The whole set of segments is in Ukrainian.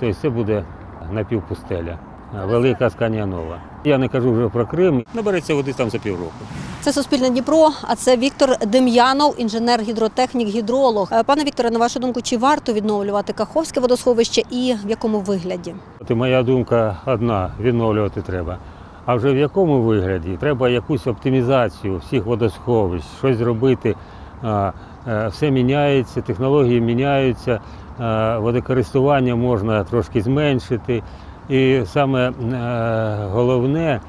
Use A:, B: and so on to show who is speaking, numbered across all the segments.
A: Тобто це буде напівпустеля, велика Сканянова. Я не кажу вже про Крим. Набереться води там за півроку.
B: Це Суспільне Дніпро, а це Віктор Дем'янов, інженер-гідротехнік, гідролог. Е, Пане Вікторе, на вашу думку, чи варто відновлювати Каховське водосховище і в якому вигляді?
A: От моя думка одна відновлювати треба. А вже в якому вигляді треба якусь оптимізацію всіх водосховищ, щось зробити. Е, Все міняється, технології міняються, водокористування можна трошки зменшити. І саме е, головне,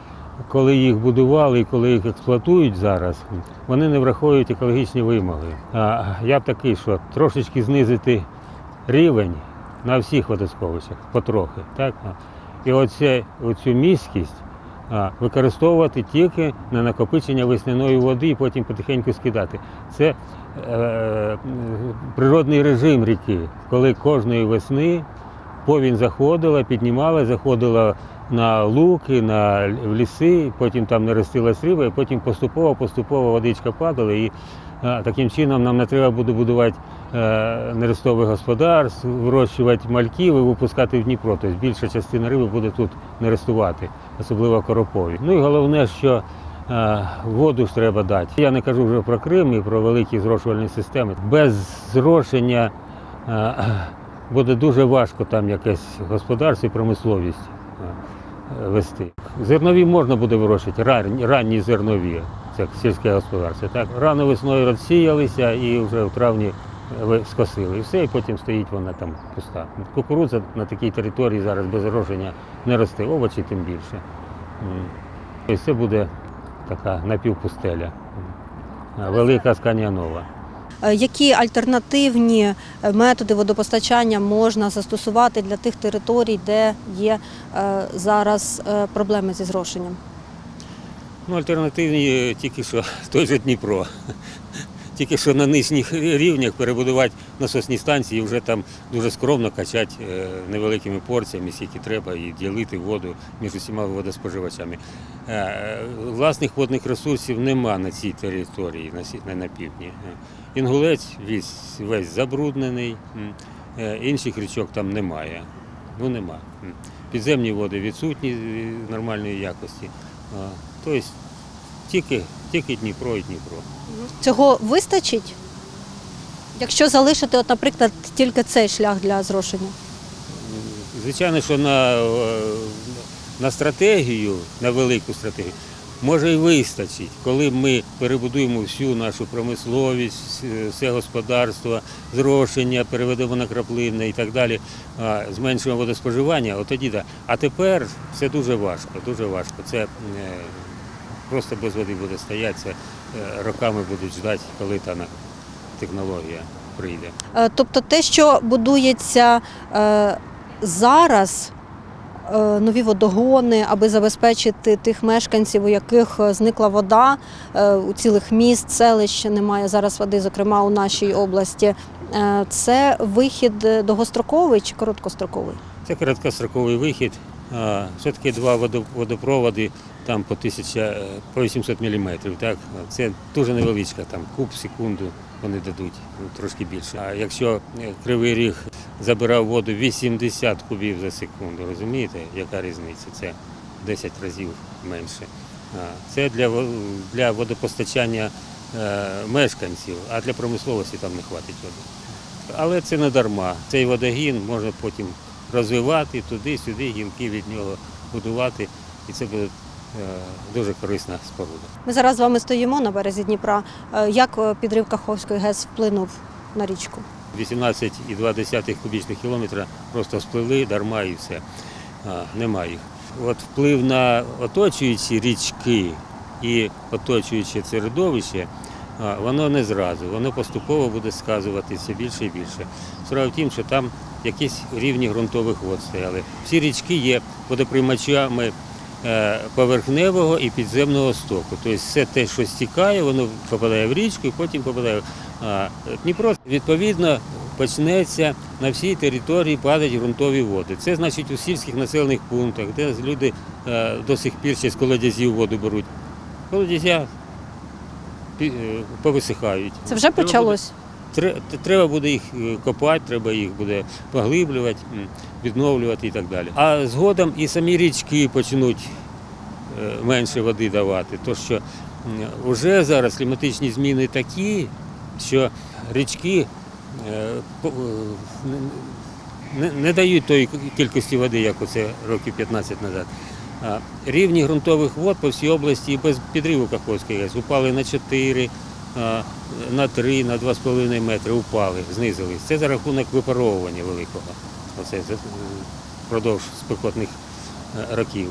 A: коли їх будували і коли їх експлуатують зараз, вони не враховують екологічні вимоги. А я б такий, що трошечки знизити рівень на всіх водосховищах, потрохи. Так? І оце, оцю міськість використовувати тільки на накопичення весняної води і потім потихеньку скидати. Це е, природний режим ріки, коли кожної весни повінь заходила, піднімала, заходила на луки, на ліси, потім там наростила сріба, і потім поступово, поступово водичка падала. І таким чином нам не треба буде будувати е, нерестових господарств, вирощувати мальків і випускати в Дніпро. Тобто більша частина риби буде тут нерестувати, особливо коропові. Ну і головне, що е, воду ж треба дати. Я не кажу вже про Крим і про великі зрошувальні системи. Без зрошення е, буде дуже важко там якесь господарство і промисловість вести. Зернові можна буде вирощувати, ранні зернові, це сільське господарство. Так? Рано весною розсіялися і вже в травні скосили. І все, і потім стоїть вона там пуста. Кукурудза на такій території зараз без зрошення не росте, овочі тим більше. І це буде така напівпустеля, велика сканянова.
B: Е, Які альтернативні е, методи водопостачання можна застосувати для тих територій, де є е, зараз е, проблеми зі зрошенням?
A: Ну, альтернативні тільки що той же Дніпро. Тільки що на нижніх рівнях перебудувати насосні станції, вже там дуже скромно качати е, невеликими порціями, скільки треба, і ділити воду між усіма водоспоживачами. Е, Власних водних ресурсів нема на цій території, на півдні. Інгулець весь, весь забруднений, е, інших річок там немає. Ну нема. Підземні води відсутні нормальної якості. Тобто тільки, тільки Дніпро і Дніпро.
B: Цього вистачить, якщо залишити, от, наприклад, тільки цей шлях для зрошення?
A: Звичайно, що на, на стратегію, на велику стратегію, може і вистачить, коли ми перебудуємо всю нашу промисловість, все господарство, зрошення, переведемо на краплинне і так далі, а, зменшуємо водоспоживання, от тоді так. А тепер все дуже важко, дуже важко. Це е, просто без води буде стояти, це е, роками будуть ждати, коли та технологія прийде.
B: Е, Тобто те, що будується зараз, нові водогони, аби забезпечити тих мешканців, у яких е, зникла вода, е, у цілих міст, селищ немає зараз води, зокрема у нашій області. Е, Це вихід е, довгостроковий чи короткостроковий?
A: Це короткостроковий вихід. Все-таки два водо- водопроводи там по 1000, е, по 800 мм. Так? Це дуже невеличка, там куб в секунду вони дадуть, ну, трошки більше. А якщо е, Кривий Ріг забирав воду 80 кубів за секунду, розумієте, яка різниця? Це 10 разів менше. Це для, для водопостачання е, мешканців, а для промисловості там не хватить води. Але це не дарма. Цей водогін можна потім розвивати туди-сюди, гілки від нього будувати, і це буде е, дуже корисна споруда.
B: Ми зараз з вами стоїмо на березі Дніпра. Е, Як е, підрив Каховської ГЕС вплинув на річку?
A: 18,2 кубічних кілометра просто спливли дарма і все. А, нема їх. От вплив на оточуючі річки і оточуюче середовище, воно не зразу, воно поступово буде сказуватися більше і більше. Справа в тім, що там якісь рівні ґрунтових вод стояли. Всі річки є водоприймачами е, поверхневого і підземного стоку. Тобто все те, що стікає, воно попадає в річку і потім попадає. А Дніпро відповідно почнеться на всій території падати ґрунтові води. Це значить у сільських населених пунктах, де люди е, до сих пір ще з колодязів воду беруть. Колодязя е, повисихають.
B: Це вже почалось?
A: Тре- Треба буде їх е, копати, треба їх буде поглиблювати, відновлювати і так далі. А згодом і самі річки почнуть е, менше води давати. То що вже зараз кліматичні зміни такі, що річки е, не, дають тої кількості води, як оце років 15 назад. Рівні ґрунтових вод по всій області без підриву Каховської ГЕС упали на 4, а, на 3, на 2,5 метри упали, знизились. Це за рахунок випаровування великого. Оце впродовж спекотних е, років.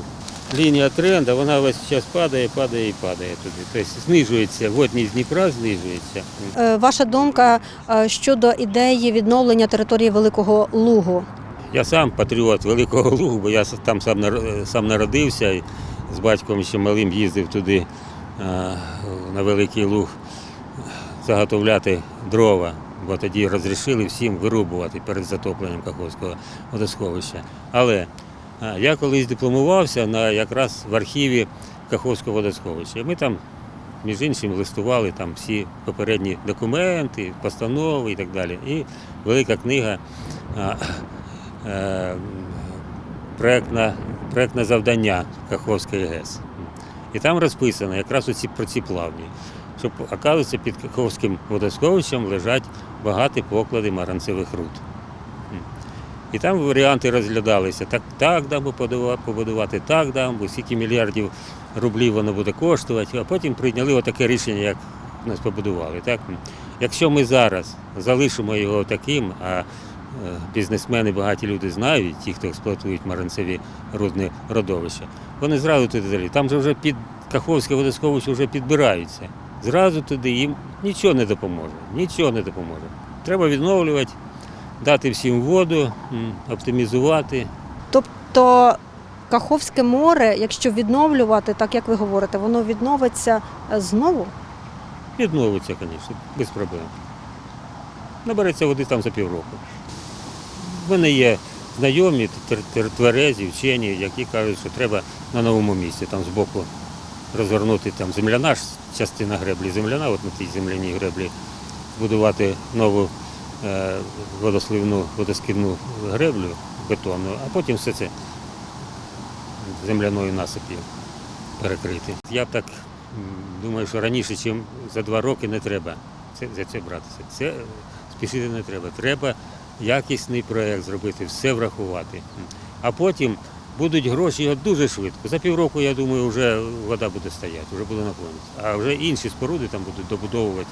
A: Лінія тренду, вона весь час падає, падає і падає туди. Тобто знижується, водність Дніпра знижується.
B: Е, Ваша думка е, щодо ідеї відновлення території Великого Лугу?
A: Я сам патріот Великого Лугу, бо я там сам, сам народився з батьком ще малим їздив туди на Великий Луг заготовляти дрова, бо тоді розрішили всім вирубувати перед затопленням Каховського водосховища. Але я колись дипломувався на, якраз в архіві Каховського водосховища. Ми там, між іншим, листували там всі попередні документи, постанови і так далі. І велика книга. е, проектне, проектне завдання Каховської ГЕС. І там розписано якраз оці, про ці плавні. Що, оказується, під Каховським водосховищем лежать багаті поклади маранцевих руд. І там варіанти розглядалися. Так, так дамбу побудувати, так дамбу, скільки мільярдів рублів воно буде коштувати, а потім прийняли отаке рішення, як нас побудували. Так? Якщо ми зараз залишимо його таким, а е, бізнесмени, багаті люди знають, ті, хто експлуатують маранцеві рудне родовища, вони зразу туди далі. Там же вже під Каховське водосховище вже підбираються. Зразу туди їм нічого не допоможе. Нічого не допоможе. Треба відновлювати, дати всім воду, оптимізувати.
B: Тобто Каховське море, якщо відновлювати, так як ви говорите, воно відновиться е, знову?
A: Відновиться, звісно, без проблем. Набереться води там за півроку. В мене є знайомі, тверезі, вчені, які кажуть, що треба на новому місці, там збоку розгорнути там земляна частина греблі, земляна, от на тій земляній греблі, збудувати нову е, водосливну, водоскидну греблю бетонну, а потім все це земляною насип'ю перекрити. Я так думаю, що раніше, ніж за два роки, не треба це, за це братися. Це спішити не треба. Треба якісний проєкт зробити, все врахувати. А потім будуть гроші дуже швидко. За півроку, я думаю, вже вода буде стояти, вже буде наповнитися. А вже інші споруди там будуть добудовувати